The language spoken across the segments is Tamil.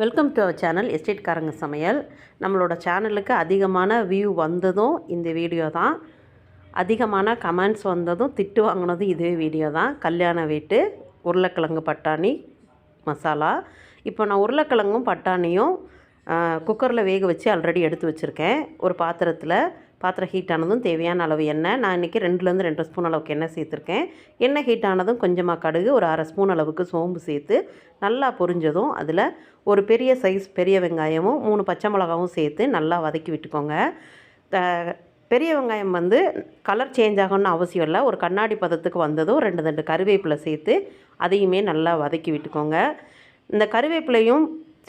வெல்கம் டு அவர் சேனல் எஸ்டேட்காரங்க சமையல் நம்மளோட சேனலுக்கு அதிகமான வியூ வந்ததும் இந்த வீடியோ தான். அதிகமான கமெண்ட்ஸ் வந்ததும் திட்டு வாங்கினதும் இதே வீடியோ தான். கல்யாண வீட்டு உருளைக்கிழங்கு பட்டாணி மசாலா. இப்போ நான் உருளைக்கிழங்கும் பட்டாணியும் குக்கரில் வேக வச்சு ஆல்ரெடி எடுத்து வச்சுருக்கேன். ஒரு பாத்திரத்தில் பாத்திரம் ஹீட் ஆனதும் தேவையான அளவு எண்ணெய். நான் இன்றைக்கி ரெண்டுலேருந்து ரெண்டு ஸ்பூன் அளவுக்கு எண்ணெய் சேர்த்துருக்கேன். எண்ணெய் ஹீட் ஆனதும் கொஞ்சமாக கடுகு ஒரு அரை ஸ்பூன் அளவுக்கு சோம்பு சேர்த்து நல்லா பொரிஞ்சதும் அதில் ஒரு பெரிய சைஸ் பெரிய வெங்காயமும் மூணு பச்சை மிளகாவும் சேர்த்து நல்லா வதக்கி விட்டுக்கோங்க. த- பெரிய வெங்காயம் வந்து கலர் சேஞ்ச் ஆகணும்னு அவசியம் இல்லை. ஒரு கண்ணாடி பதத்துக்கு வந்ததும் ரெண்டு ரெண்டு கருவேப்பிலை சேர்த்து அதையுமே நல்லா வதக்கி விட்டுக்கோங்க. இந்த கருவேப்பிலையும்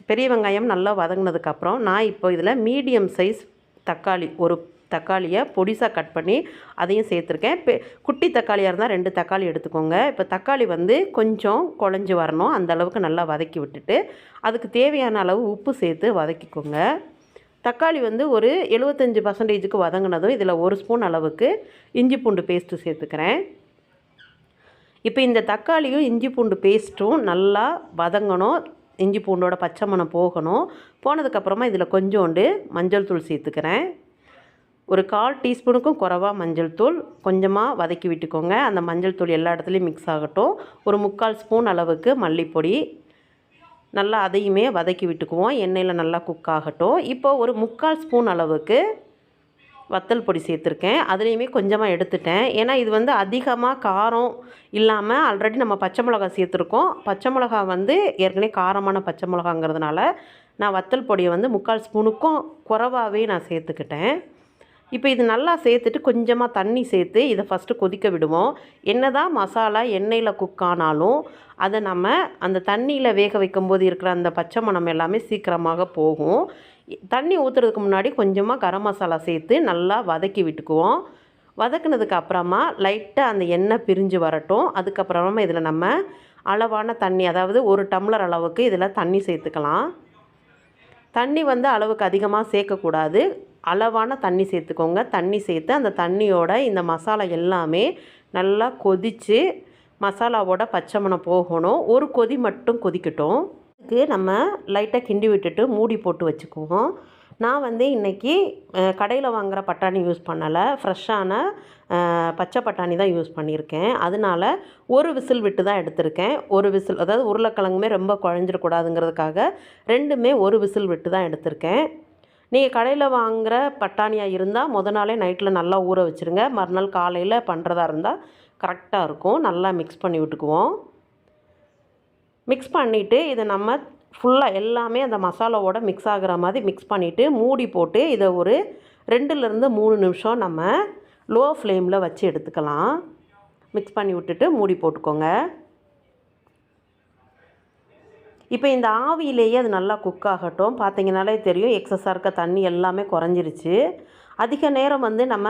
பெரிய வெங்காயம் நல்லா வதங்கினதுக்கப்புறம் நான் இப்போ இதில் மீடியம் சைஸ் தக்காளி ஒரு தக்காளியை பொடிசாக கட் பண்ணி அதையும் சேர்த்துருக்கேன். இப்போ குட்டி தக்காளியாக இருந்தால் ரெண்டு தக்காளி எடுத்துக்கோங்க. இப்போ தக்காளி வந்து கொஞ்சம் குழஞ்சி வரணும். அந்த அளவுக்கு நல்லா வதக்கி விட்டுட்டு அதுக்கு தேவையான அளவு உப்பு சேர்த்து வதக்கிக்கோங்க. தக்காளி வந்து ஒரு எழுபத்தஞ்சி பர்சன்டேஜுக்கு வதங்கினதும் இதில் ஒரு ஸ்பூன் அளவுக்கு இஞ்சி பூண்டு பேஸ்ட்டு சேர்த்துக்கிறேன். இப்போ இந்த தக்காளியும் இஞ்சி பூண்டு பேஸ்ட்டும் நல்லா வதங்கணும். இஞ்சி பூண்டோட பச்சை மணம் போகணும். போனதுக்கப்புறமா இதில் கொஞ்சோண்டு மஞ்சள் தூள் சேர்த்துக்கிறேன். ஒரு கால் டீஸ்பூனுக்கும் குறைவா மஞ்சள் தூள் கொஞ்சமாக வதக்கி விட்டுக்கோங்க. அந்த மஞ்சள் தூள் எல்லா இடத்துலையும் மிக்ஸ் ஆகட்டும். ஒரு முக்கால் ஸ்பூன் அளவுக்கு மல்லிப்பொடி. நல்லா அதையுமே வதக்கி விட்டுக்குவோம். எண்ணெயில் நல்லா குக் ஆகட்டும். இப்போ ஒரு முக்கால் ஸ்பூன் அளவுக்கு வத்தல் பொடி சேர்த்துருக்கேன். அதுலேயுமே கொஞ்சமாக எடுத்துட்டேன். ஏன்னா இது வந்து அதிகமாக காரம் இல்லாமல் ஆல்ரெடி நம்ம பச்சை மிளகா சேர்த்துருக்கோம். பச்சை மிளகா வந்து ஏற்கனவே காரமான பச்சை மிளகாங்கிறதுனால நான் வத்தல் பொடியை வந்து முக்கால் ஸ்பூனுக்கும் குறவாகவே நான் சேர்த்துக்கிட்டேன். இப்போ இது நல்லா சேர்த்துட்டு கொஞ்சமாக தண்ணி சேர்த்து இதை ஃபஸ்ட்டு கொதிக்க விடுவோம். என்னதான் மசாலா எண்ணெயில் குக் ஆனாலும் அதை நம்ம அந்த தண்ணியில் வேக வைக்கும்போது இருக்கிற அந்த பச்சை மணம் எல்லாமே சீக்கிரமாக போகும். தண்ணி ஊற்றுறதுக்கு முன்னாடி கொஞ்சமாக கரம் மசாலா சேர்த்து நல்லா வதக்கி விட்டுக்குவோம். வதக்குனதுக்கு அப்புறமா லைட்டாக அந்த எண்ணெய் பிரிஞ்சு வரட்டும். அதுக்கப்புறமா இதில் நம்ம அளவான தண்ணி அதாவது ஒரு டம்ளர் அளவுக்கு இதில் தண்ணி சேர்த்துக்கலாம். தண்ணி வந்து அளவுக்கு அதிகமாக சேர்க்கக்கூடாது. அளவான தண்ணி சேர்த்துக்கோங்க. தண்ணி சேர்த்து அந்த தண்ணியோட இந்த மசாலா எல்லாமே நல்லா கொதித்து மசாலாவோட பச்சை மணம் போகணும். ஒரு கொதி மட்டும் கொதிக்கட்டும். இதுக்கு நம்ம லைட்டாக கிண்டி விட்டுட்டு மூடி போட்டு வச்சுக்குவோம். நான் வந்து இன்றைக்கி கடையில் வாங்குகிற பட்டாணி யூஸ் பண்ணலை. ஃப்ரெஷ்ஷான பச்சை பட்டாணி தான் யூஸ் பண்ணியிருக்கேன். அதனால ஒரு விசில் விட்டு தான் எடுத்திருக்கேன். ஒரு விசில் அதாவது உருளைக்கிழங்குமே ரொம்ப குழஞ்சிடக்கூடாதுங்கிறதுக்காக ரெண்டுமே ஒரு விசில் விட்டு தான் எடுத்திருக்கேன். நீங்கள் கடையில் வாங்குகிற பட்டாணியாக இருந்தால் முத நாளே நைட்டில் நல்லா ஊற வச்சுருங்க. மறுநாள் காலையில் பண்ணுறதா இருந்தால் கரெக்டாக இருக்கும். நல்லா மிக்ஸ் பண்ணி விட்டுக்குவோம். மிக்ஸ் பண்ணிவிட்டு இதை நம்ம ஃபுல்லாக எல்லாமே அந்த மசாலாவோட மிக்ஸ் ஆகிற மாதிரி மிக்ஸ் பண்ணிவிட்டு மூடி போட்டு இதை ஒரு ரெண்டுலேருந்து மூணு நிமிஷம் நம்ம லோ ஃப்ளேமில் வச்சு எடுத்துக்கலாம். மிக்ஸ் பண்ணி விட்டுட்டு மூடி போட்டுக்கோங்க. இப்போ இந்த ஆவியிலேயே அது நல்லா குக் ஆகட்டும். பார்த்தீங்கனாலே தெரியும் எக்ஸஸாக இருக்க தண்ணி எல்லாமே குறைஞ்சிருச்சு. அதிக நேரம் வந்து நம்ம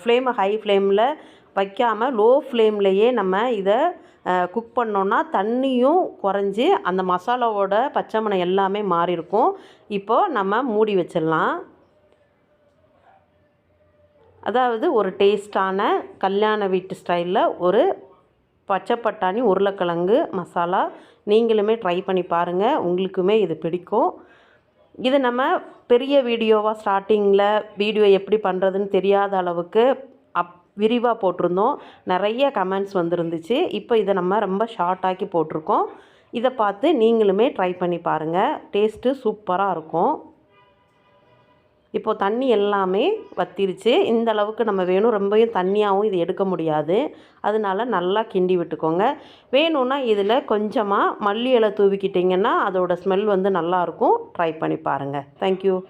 ஃப்ளேமை ஹை ஃப்ளேமில் வைக்காமல் லோ ஃப்ளேம்லேயே நம்ம இதை குக் பண்ணோன்னா தண்ணியும் குறைஞ்சி அந்த மசாலாவோட பச்சை மணம் எல்லாமே மாறி இருக்கும் இப்போது நம்ம மூடி வச்சிடலாம். அதாவது ஒரு டேஸ்டான கல்யாண வீட்டு ஸ்டைலில் ஒரு பச்சை பட்டாணி உருளைக்கிழங்கு மசாலா நீங்களுமே ட்ரை பண்ணி பாருங்கள் உங்களுக்குமே இது பிடிக்கும். இது நம்ம பெரிய வீடியோவாக ஸ்டார்டிங்கில் வீடியோ எப்படி பண்ணுறதுன்னு தெரியாத அளவுக்கு அப் விரிவாக போட்டிருந்தோம். நிறைய கமெண்ட்ஸ் வந்துருந்துச்சு. இப்போ இதை நம்ம ரொம்ப ஷார்ட்டாக்கி போட்டிருக்கோம். இதை பார்த்து நீங்களுமே ட்ரை பண்ணி பாருங்கள் டேஸ்ட்டு சூப்பராக இருக்கும். இப்போது தண்ணி எல்லாமே வத்திருச்சு. இந்த அளவுக்கு நம்ம வேணும். ரொம்பவும் தண்ணியாகவும் இது எடுக்க முடியாது. அதனால நல்லா கிண்டி விட்டுக்கோங்க. வேணும்னா இதில் கொஞ்சமாக மல்லி இலை தூவிக்கிட்டிங்கன்னா அதோடய ஸ்மெல் வந்து நல்லாயிருக்கும் ட்ரை பண்ணி பாருங்கள் தேங்க்யூ